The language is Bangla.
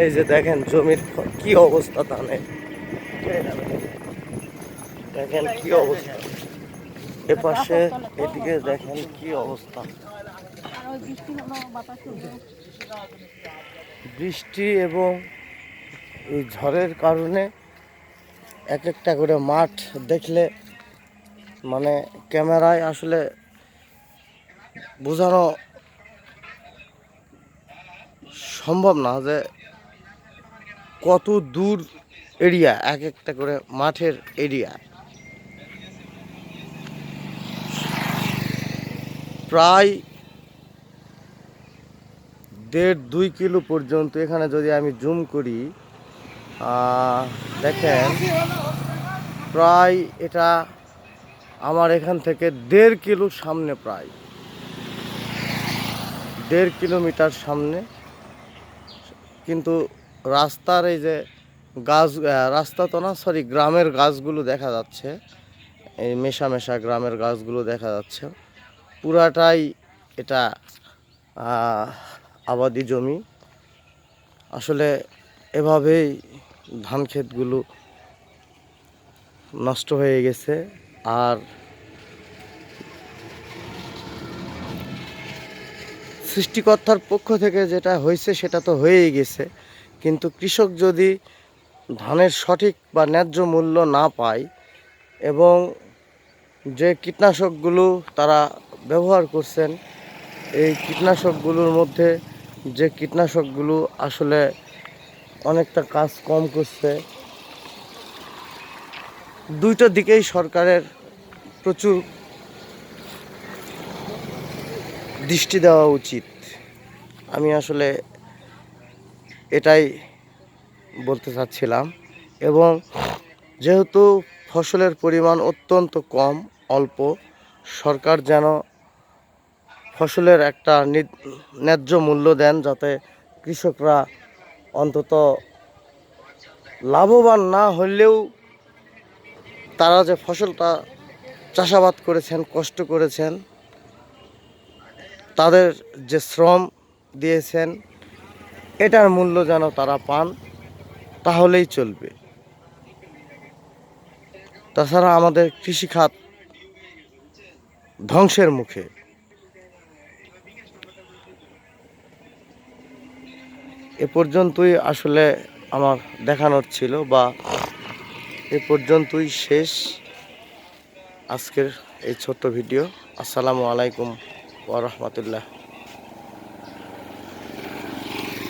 এই যে দেখেন জমির কি অবস্থা ধানে দেখেন কি অবস্থা। এ পাশে এদিকে দেখেন কি অবস্থা। বৃষ্টি এবং এই ঝড়ের কারণে এক একটা করে মাঠ দেখলে মানে ক্যামেরায় আসলে বোঝানো সম্ভব না যে কত দূর এরিয়া, এক একটা করে মাঠের এরিয়া। প্রায় দেড় দুই কিলো পর্যন্ত, এখানে যদি আমি জুম করি দেখেন, প্রায় এটা আমার এখান থেকে দেড় কিলো সামনে প্রায়। দেড় কিলোমিটার সামনে। কিন্তু রাস্তার এই যে গাছ রাস্তা তো না সরি গ্রামের গাছগুলো দেখা যাচ্ছে। এই মেশা মেশা গ্রামের গাছগুলো দেখা যাচ্ছে। পুরাটাই এটা আবাদি জমি। আসলে এভাবেই ধান ক্ষেতগুলো নষ্ট হয়ে গেছে। আর সৃষ্টিকর্তার পক্ষ থেকে যেটা হয়েছে সেটা তো হয়েই গেছে। কিন্তু কৃষক যদি ধানের সঠিক বা ন্যায্য মূল্য না পায় এবং যে কীটনাশকগুলো তারা ব্যবহার করছেন, এই কীটনাশকগুলোর মধ্যে যে কীটনাশকগুলো আসলে অনেকটা কাজ কম করছে, দুইটা দিকেই সরকারের প্রচুর দৃষ্টি দেওয়া উচিত। আমি আসলে এটাই বলতে চাচ্ছিলাম। এবং যেহেতু ফসলের পরিমাণ অত্যন্ত কম, অল্প, সরকার যেন ফসলের একটা ন্যায্য মূল্য দেন যাতে কৃষকরা অন্তত লাভবান না হলেও তারা যে ফসলটা চাষাবাদ করেছেন, কষ্ট করেছেন তাদের যে শ্রম দিয়েছেন, এটার মূল্য যেন তারা পান, তাহলেই চলবে। তাছাড়া আমাদের কৃষিখাত ধ্বংসের মুখে। এ পর্যন্তই আসলে আমার দেখানোর ছিল বা এ পর্যন্তই শেষ। আজকের এই ছোট্ট ভিডিও। আসসালামু আলাইকুম। ওয়া রাহমাতুল্লাহ।